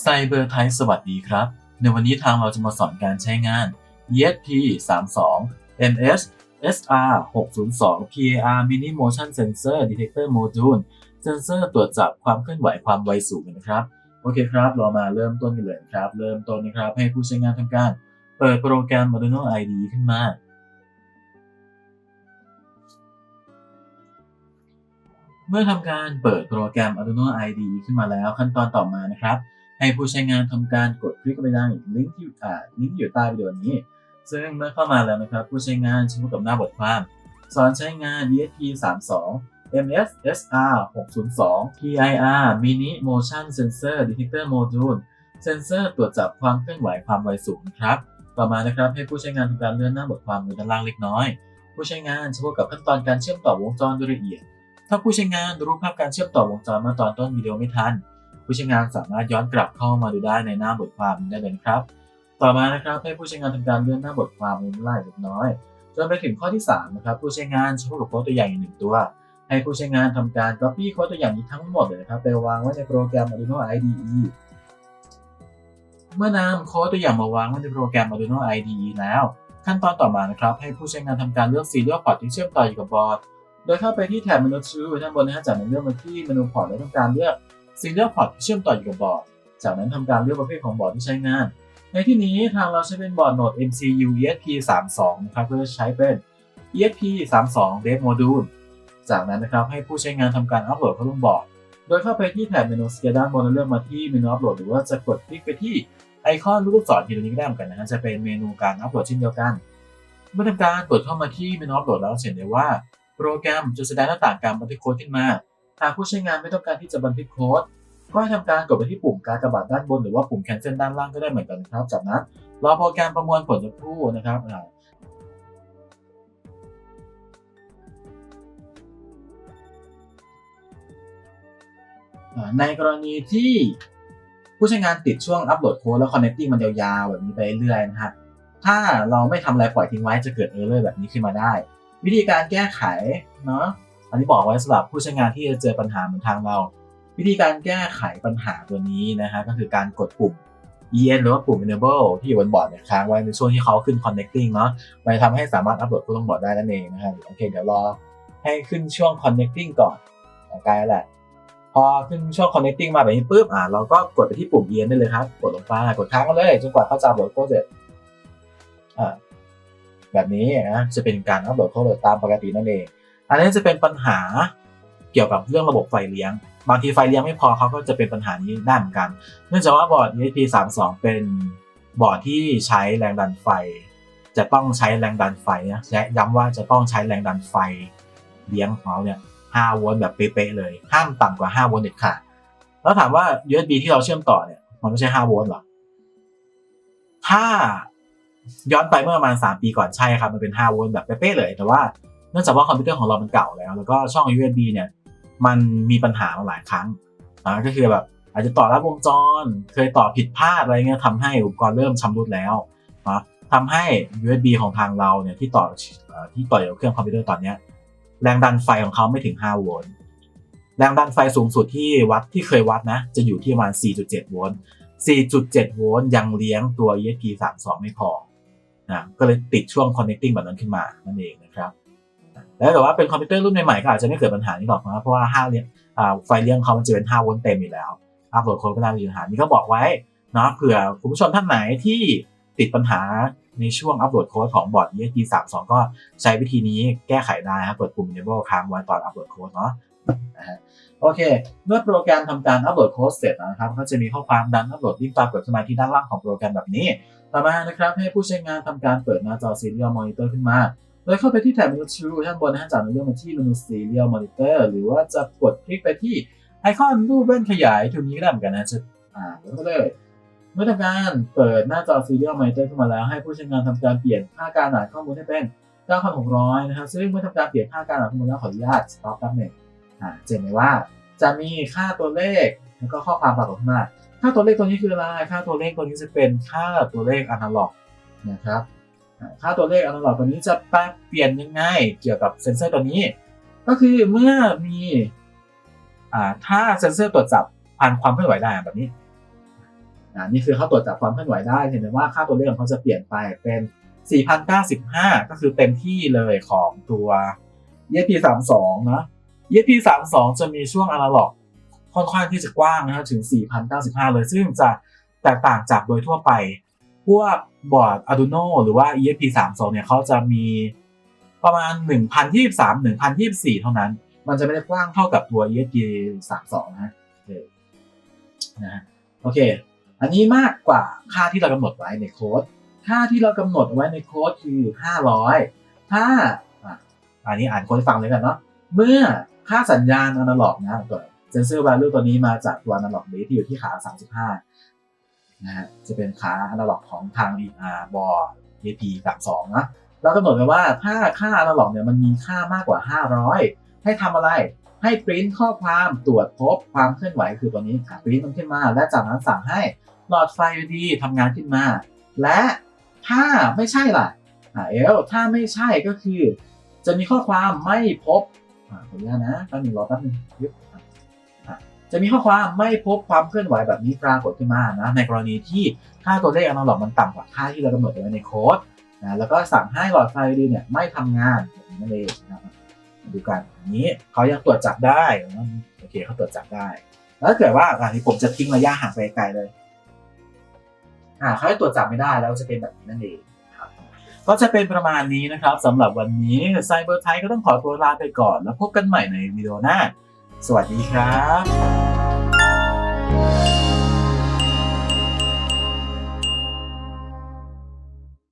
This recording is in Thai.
ไซเบอร์ไทยสวัสดีครับ ในวันนี้ทางเราจะมาสอนการใช้งาน ESP 32 MS SR 602 PAR Mini Motion Sensor Detector Module เซนเซอร์ตรวจจับความเคลื่อนไหวความไวสูงนนะครับ โอเคครับ เรามาเริ่มต้นกันเลยครับ เริ่มต้นนะครับ ให้ผู้ใช้งานทำการ เปิดโปรแกรม Arduino IDE ขึ้นมา เมื่อทำการเปิดโปรแกรม Arduino IDE ขึ้นมาแล้วขั้นตอนต่อมานะครับ ให้ผู้ใช้งานทำการกดคลิกไปได้ลิงก์ที่อ่ลิงก์ที่อยู่ใต้วิดีโอนี้ ซึ่งเมื่อเข้ามาแล้วนะครับ ผู้ใช้งานจะพบกับหน้าบทความ สอนใช้งาน ESP 32 MS SR 602 PIR Mini Motion Sensor Detector Module เซนเซอร์ตรวจจับความเคลื่อนไหวความไวสูงครับ ต่อมานะครับให้ผู้ใช้งานทำการเลื่อนหน้าบทความลงด้านล่างเล็กน้อย ผู้ใช้งานจะพบกับขั้นตอนการเชื่อมต่อวงจรโดยละเอียด ถ้าผู้ใช้งานรู้ภาพการเชื่อมต่อวงจรมื่อตอนต้นวิดีโอไม่ทัน ผู้ใช้งานสามารถย้อนกลับเข้ามาดูได้ในหน้าบทความได้เลยครับ ต่อมานะครับให้ผู้ใช้งานทำการเลื่อนหน้าบทความลงไล่เล็กน้อยจนไปถึงข้อที่3นะครับผู้ใช้งานจะพบกับโค้ดตัวอย่างอีกหนึ่งตัว ให้ผู้ใช้งานทำการ copy โค้ดตัวอย่างนี้ทั้งหมดเลยนะครับไปวางไว้ในโปรแกรม Arduino IDE เมื่อนำโค้ดตัวอย่างมาวางไว้ในโปรแกรม Arduino IDE แล้ว ขั้นตอนต่อมานะครับ ให้ผู้ใช้งานทำการเลือก Serial Port ที่เชื่อมต่ออยู่กับบอร์ดโดยเข้าไปที่แถบเมนู Tool ด้านบนนะฮะจากนั้นเลือกมาที่เมนูพอร์ตและทำการเลือก Serial Port ที่เชื่อมต่ออยู่กับบอร์ด จากนั้นทำการเลือกประเภทของบอร์ดที่ใช้งาน ในที่นี้ทางเราใช้เป็นบอร์ดโหนด MCU ESP 32 นะครับเพื่อใช้เป็น ESP 32 Dev Module จากนั้นนะครับให้ผู้ใช้งานทำการอัปโหลดเข้าลงบอร์ด โดยเข้าไปที่แถบเมนู Scale ด้านบนแล้วเลือกมาที่เมนูอัปโหลดหรือว่าจะกดคลิกไปที่ไอคอนรูปศรที่ตรงนี้ก็ได้เหมือนกันนะฮะจะเป็นเมนูการอัปโหลดเช่นเดียวกัน เมื่อทำการกดเข้ามาที่เมนูอัปโหลดแล้วเห็นได้ว่า โปรแกรมจะแสดงหน้าต่างการบันทึกโค้ดขึ้นมา หากผู้ใช้งานไม่ต้องการที่จะบันทึกโค้ด ก็ให้ทำการกดไปที่ปุ่มการกระบาดด้านบนหรือว่าปุ่ม cancel ด้านล่างก็ได้เหมือนกันนะครับ จากนั้นรอโปรแกรมประมวลผลสักครู่นะครับในกรณีที่ผู้ใช้งานติดช่วงอัปโหลดโค้ดแล้ว connecting มันยาวๆแบบนี้ไปเรื่อยๆนะฮะถ้าเราไม่ทำอะไรปล่อยทิ้งไว้จะเกิด error แบบนี้ขึ้นมาได้ วิธีการแก้ไขเนาะ อันนี้บอกไว้สำหรับผู้ใช้งานที่จะเจอปัญหาเหมือนทางเรา วิธีการแก้ไขปัญหาตัวนี้นะฮะก็คือการกดปุ่ม en หรือว่าปุ่ม enable ที่อยู่บนบอร์ดเนี่ยค้างไว้ในช่วงที่เขาขึ้น connecting เนาะไปทำให้สามารถอัปโหลดเข้ลงบอร์ดได้นั่นเองนะฮะโอเคเดี๋ยวรอให้ขึ้นช่วง connecting ก่อนใกล้แล้วแหละ พอขึ้นช่วง connecting มาแบบนี้ปุ๊บอ่าเราก็กดไปที่ปุ่ม en ได้เลยครับ กดลงไปกดค้างก็เลยจนกว่าเขาจะอัปโหลดโค้ดเสร็จอ่าแบบนี้นะจะเป็นการอัปโหลดโค้ดตามปกตินั่นเอง อันนี้จะเป็นปัญหาเกี่ยวกับเรื่องระบบไฟเลี้ยง บางทีไฟเลี้ยงไม่พอเขาก็จะเป็นปัญหานี้ได้เหมือนกัน เนื่องจากว่าบอร์ด ESP32 เป็นบอร์ดที่ใช้แรงดันไฟ จะต้องใช้แรงดันไฟนะและย้ำว่าจะต้องใช้แรงดันไฟเลี้ยงของเขาเนี่ย5โวลต์แบบเป๊ะๆเลย ห้ามต่ำกว่า5โวลต์เด็ดขาดแล้วถามว่า USB ที่เราเชื่อมต่อเนี่ยมันไม่ใช่5โวลต์หรอถ้าย้อนไปเมื่อประมาณ3ปีก่อนใช่ครับ มันเป็น5โวลต์แบบเป๊ะๆเลย แต่ว่า เนื่องจากว่าคอมพิวเตอร์ของเรามันเก่าแล้ว แล้วก็ช่อง USB เนี่ยมันมีปัญหามาหลายครั้งอ่าก็คือแบบอาจจะต่อรับวงจร เคยต่อผิดพลาดอะไรเงี้ยทำให้อุปกรณ์เริ่มชำรุดแล้วนะทำให้ USB ของทางเราเนี่ยที่ต่อที่ต่อกับเครื่องคอมพิวเตอร์ตอนเนี้ยแรงดันไฟของเขาไม่ถึง 5 โวลต์แรงดันไฟสูงสุดที่วัดที่เคยวัดนะ จะอยู่ที่ประมาณ 4.7 โวลต์ 4.7 โวลต์ยังเลี้ยงตัว ESP 32 ไม่พอนะก็เลยติดช่วง connecting แบบนั้นขึ้นมานั่นเองนะครับ แล้วแต่ว่าเป็นคอมพิวเตอร์รุ่นใหม่ๆก็อาจจะไม่เกิดปัญหานี้หรอกนะเพราะว่า5เลี้ยงอ่าไฟเลี้ยงเขามันจะเป็น5โวลต์เต็มอยู่แล้วอัพโหลดโค้ดก็น่ามีปัญหานี้ก็บอกไว้เนาะเผื่อคุณผู้ชมท่านไหนที่ติดปัญหาในช่วงอัพโหลดโค้ดของบอร์ด ESP 32ก็ใช้วิธีนี้แก้ไขได้ครับกดปุ่ม enable ค้างไว้ตอนอัพโหลดโค้ดเนาะโอเค เมื่อโปรแกรมทำการอัพโหลดโค้ดเสร็จนะครับ ก็จะมีข้อความดันอัพโหลดลิงก์ปรากฏขึ้นมาที่ด้านล่างของโปรแกรมแบบนี้ ต่อมานะครับให้ผู้ใช้งานทำการเปิดหน้าจอ Serial Monitor ขึ้นมา ดยเข้าไปที่แถบเมนู Tool ด้านบนนะฮะจากนั้นเลือกมาที่เมนู Serial Monitor หรือว่าจะกดคลิกไปที่ไอคอนรูปแว่นขยายตัวนี้ก็ได้เหมือนกันนะจะอ่าแล้วก็เลยเมื่อทำการเปิดหน้าจอ Serial Monitor ขึ้นมาแล้ว ให้ผู้ใช้งานทำการเปลี่ยนค่าการอ่านข้อมูลให้เป็น 9,600 นะครับ ซึ่งเมื่อทำการเปลี่ยนค่าการอ่านข้อมูลแล้วขออนุญาต stop แป๊บหนึงอ่าเห็นไหมว่าจะมีค่าตัวเลขแล้วก็ข้อความปรากฏขึ้นมา ค่าตัวเลขตัวนี้คืออะไร ค่าตัวเลขตัวนี้จะเป็นค่าตัวเลขอนาล็อกนะครับ ค่าตัวเลขอนาล็อกตัวนี้จะแปลเปลี่ยนยังไงเกี่ยวกับเซนเซอร์ตัวนี้ ก็คือเมื่อมีอ่าถ้าเซนเซอร์ตรวจจับผ่านความเคลื่อนไหวได้แบบนี้อนี่คือเขาตรวจจับความเคลื่อนไหวได้เห็นไหมว่าค่าตัวเลขของเขาจะเปลี่ยนไปเป็น 4,095 ก็คือเต็มที่เลยของตัว ESP32 นะ ESP32 จะมีช่วงอนาล็อกค่อนข้างที่จะกว้างนะครับถึง 4,095 เลยซึ่งจะแตกต่างจากโดยทั่วไป พวกบอร์ด Arduino หรือว่า ESP32 เนี่ยเขาจะมีประมาณ 1,023 1,024 เท่านั้น มันจะไม่ได้กว้างเท่ากับตัว ESP32 นะเออนะฮะโอเค อันนี้มากกว่าค่าที่เรากำหนดไว้ในโค้ด ค่าที่เรากำหนดไว้ในโค้ดคือ 500 ถ้าอันนี้อ่านโค้ดฟังเลยกันเนาะ เมื่อค่าสัญญาณอนาล็อกนะตัว sensor value ตัวนี้มาจากตัวอนาล็อกนี้ที่อยู่ที่ขา 35 นะฮะจะเป็นขาอนาล็อกของทาง ER บอร์ AP 32นะเรากำหนดไว้ว่าถ้าค่าอนาล็อกเนี่ยมันมีค่ามากกว่า 500 ให้ทำอะไรให้ปริ้นข้อความตรวจพบความเคลื่อนไหวคือตัวนี้ค่ะปริ้นมันขึ้นมา และจากนั้นสั่งให้หลอดไฟ LED ทำงานขึ้นมา และถ้าไม่ใช่ล่ะอ่าเอลถ้าไม่ใช่ก็คือ จะมีข้อความไม่พบอ่าขออนุญาตนะแป๊บนึงรอแป๊บนึงยึบอะอะ จะมีข้อความไม่พบความเคลื่อนไหวแบบนี้ปรากฏขึ้นมานะในกรณีที่ค่าตัวเลขอนาล็อกมันต่ำกว่าค่าที่เรากำหนดไว้ในโค้ดนะแล้วก็สั่งให้หลอดไฟ LED เนี่ยไม่ทำงานนั่นเองนะครับมาดูกันนนี้เขายังตรวจจับได้นะโอเคเขาตรวจจับได้ แล้วถ้าเกิดว่าอันนี้ผมจะทิ้งระยะห่างไปไกลเลยอ่าเขาตรวจจับไม่ได้แล้วจะเป็นแบบนี้นั่นเองครับก็จะเป็นประมาณนี้นะครับสำหรับวันนี้ไซเบอร์ไทยก็ต้องขอตัวลาไปก่อน แล้วพบกันใหม่ในวิดีโอหน้า สวัสดีครับ